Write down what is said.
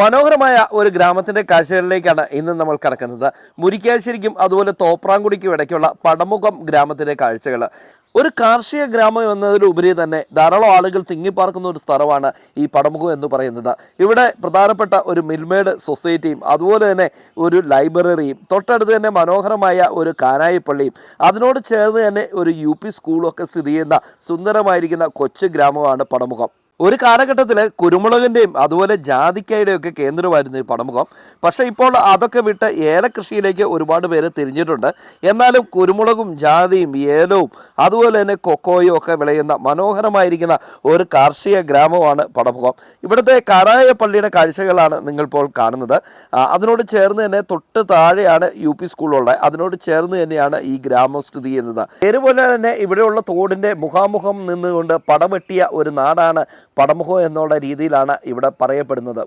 മനോഹരമായ ഒരു ഗ്രാമത്തിന്റെ കാഴ്ചകളിലേക്കാണ് ഇന്ന് നമ്മൾ കടക്കുന്നത്. മുരിക്കാശ്ശേരിക്കും അതുപോലെ തോപ്രാംകുടിക്കും ഇടയ്ക്കുള്ള പടമുഖം ഗ്രാമത്തിന്റെ കാഴ്ചകൾ ഒരു കാർഷിക ഗ്രാമം എന്നതിലുപരി തന്നെ ധാരാളം ആളുകൾ തിങ്ങിപ്പാർക്കുന്ന ഒരു സ്ഥലമാണ് ഈ പടമുഖം എന്ന് പറയുന്നത്. ഇവിടെ പ്രധാനപ്പെട്ട ഒരു മിൽമേഡ് സൊസൈറ്റിയും അതുപോലെ തന്നെ ഒരു ലൈബ്രറിയും തൊട്ടടുത്ത് തന്നെ മനോഹരമായ ഒരു കാനായിപ്പള്ളിയും അതിനോട് ചേർന്ന് തന്നെ ഒരു യു പി സ്കൂളും ഒക്കെ സ്ഥിതി ചെയ്യുന്ന സുന്ദരമായിരിക്കുന്ന കൊച്ചു ഗ്രാമമാണ് പടമുഖം. ഒരു കാലഘട്ടത്തിൽ കുരുമുളകിന്റെയും അതുപോലെ ജാതിക്കയുടെയും ഒക്കെ കേന്ദ്രമായിരുന്നു ഈ പടമുഖം. പക്ഷേ ഇപ്പോൾ അതൊക്കെ വിട്ട് ഏലകൃഷിയിലേക്ക് ഒരുപാട് പേര് തിരിഞ്ഞിട്ടുണ്ട്. എന്നാലും കുരുമുളകും ജാതിയും ഏലവും അതുപോലെ തന്നെ കൊക്കോയും ഒക്കെ വിളയുന്ന മനോഹരമായിരിക്കുന്ന ഒരു കാർഷിക ഗ്രാമമാണ് പടമുഖം. ഇവിടുത്തെ കാരായ പള്ളിയുടെ കാഴ്ചകളാണ് നിങ്ങളിപ്പോൾ കാണുന്നത്. അതിനോട് ചേർന്ന് തന്നെ തൊട്ട് താഴെയാണ് യു പി സ്കൂളുള്ളത്. അതിനോട് ചേർന്ന് തന്നെയാണ് ഈ ഗ്രാമം സ്ഥിതി ചെയ്യുന്നത് പേരുപോലെ തന്നെ ഇവിടെയുള്ള തോടിന്റെ മുഖാമുഖം നിന്നുകൊണ്ട് പടമെട്ടിയ ഒരു നാടാണ് പടമുഖം എന്നുള്ള രീതിയിലാണ് ഇവിടെ പറയപ്പെടുന്നത്.